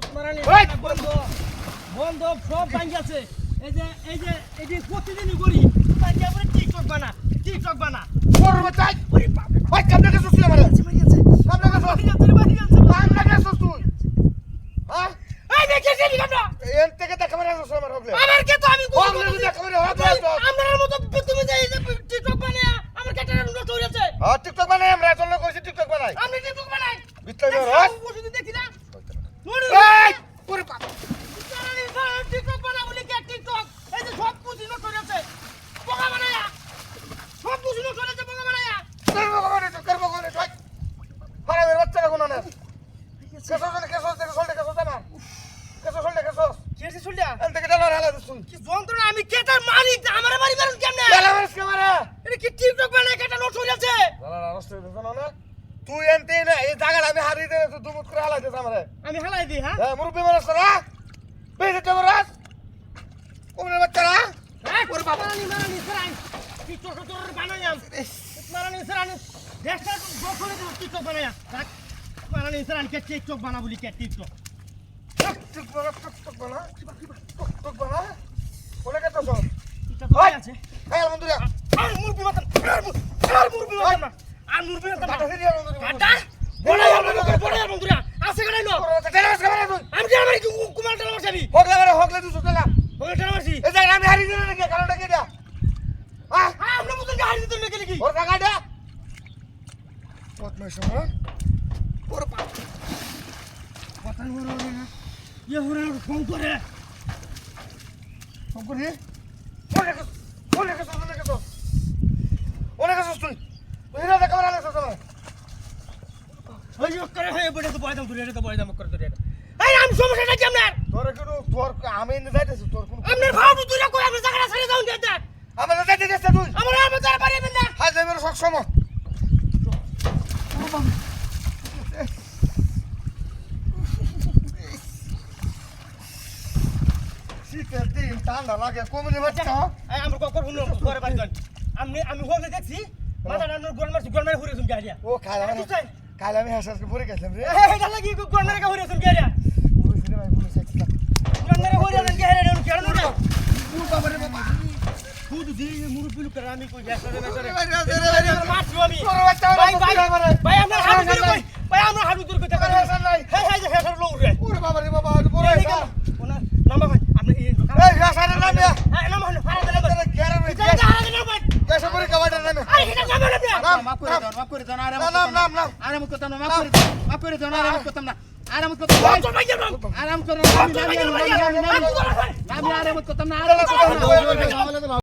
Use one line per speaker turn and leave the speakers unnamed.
উৎমারানি
ওই!
বন্ধ বন্ধ সব ভাঙ্গি আছে। এই যে এই যে এই যে প্রতিদিনই করি। ভাঙ্গি আপনি টিকটক বানা টিকটক বানা।
বড় বাচ্চা ওই ওই কামনা কে সুসলে মারে কামনা কে সুস
ভাঙ্গি আছে ভাঙ্গি আছে
কামনা কে তুই। হ্যাঁ
এই দেখে সেই আমরা
এন থেকে দেখা মারে সুসলে মারে হগলে।
আমার কে তো আমি
হগলে দেখা মারে হগলে তো
মতো তুমি যে এই যে টিকটক বানা আমার কেটার নষ্ট হ্যাঁ
টিকটক আমরা কইছি টিকটক বানাই।
আমি টিকটক বানাই।
বিত্তই রস।
দেখি না আমি কেটার মালিক? আমার বাড়ি বেরোন কেমনে
ডালা মারছ ক্যামেরা
এটা কি টিকটক বানায় কেটা নষ্ট হয়ে যাচ্ছে
ডালা নষ্ট হইছে না তুই এনতে না এই হারিয়ে দে তুই দুমুত করে হালাই দিছ আমারে।
আমি হালাই দিই হ্যাঁ?
হ্যাঁ মুরব্বি মানুষ না বেশি তো রাস কোমরে বাচ্চারা?
হ্যাঁ করে বাবা মারানি মারানি সরাই টিকটক টোটর বানাইয়াম মারানি সরানি দেশটা দখলে দেব টিকটক বানাইয়া রাখ মারানি সরানি কে টিকটক বানা বলি কে টিকটক?
টুক বানা টুক টুক বানা টুক টুক বানা কোনে কত সব?
টিকটক বানাই আছে।
হ্যাঁ বন্ধুরা
আর মুরবি মাতান আর মুর- আর মুরবি মাতান আর মুরবি মাতান
কাটা
না
ফেরিয়া বন্ধুরা
কাটা বড় আর বড় বড় আর বন্ধুরা আছে কেন নো
টেলাস ক্যামেরা তুই
আমি জানি আমি
মারে
মারছি
এই জায়গা আমি হারিয়ে দিলে নাকি? কারণটা কি এটা? হ্যাঁ
হ্যাঁ আমরা মতন নাকি
ওর ওর
কথা না? ইয়ে হরে ফোন করে।
সব করি? অনেক অনেক অনেক অনেক তুই তুই না দেখা মারা লাগছ তোমার
ওই করে হয়ে বড় তো বয়দাম দূরে তো বয়দাম করে এই আমি সমস্যাটা কি আপনার?
তোর কিন্তু তোর আমি এনে যাইতেছি তোর কোন
আপনার ভাও তো দূরে কই আপনি জায়গাটা ছেড়ে দাও দেন
আমার যাইতে যাচ্ছে তুই
আমার আমার দ্বারা পারিবেন না
হাই যাই মেরে সব সময় শীতের দিন ঠান্ডা লাগে কমলে বাচ্চা
আমার কখন ঘরে বাড়ি আমি আমি হলে দেখছি মাথা রান্নার গোল মারছি গোল মারে ঘুরে গাড়িয়া
ও খাইলাম
তুই?
আমি হাসাসকে পরে গেছিলাম রে
এই এটা লাগি গোল মারে ঘুরে শুন গাড়িয়া
পুলিশ রে ভাই পুলিশ একটা
গোল মারে ঘুরে শুন গাড়িয়া রে কেন না
ও বাবা রে বাবা
তো দিয়ে মুরু পিলু করে আমি কই গ্যাস রে রে
ভাই রে রে রে
মারছি আমি ভাই ভাই
আমারে
ভাই আমরা হাড়ু দূরে কই ভাই আমরা হাড়ু দূরে কই
আমার হাসান নাই
হ্যাঁ হ্যাঁ যে হেসার লোক রে
ওরে বাবা রে বাবা ওরে বড় হাসা
ওনা নামা ভাই আপনি এই
এই হাসানের নাম ইয়া
হ্যাঁ নামা হলো হারা দে নামা
মে
এটা হারা দে নামা
গ্যাসে পরে কাবাটার নামে
আরে এটা না
নাম
মাফ করে দাও মাফ করে দাও আরে
নাম নাম নাম নাম
আরাম করতাম না মাফ করে দাও মাফ করে দাও আরাম না আরাম করতাম না আরাম করো আমি আমি আমি আমি আরাম করতাম না আরাম করতাম না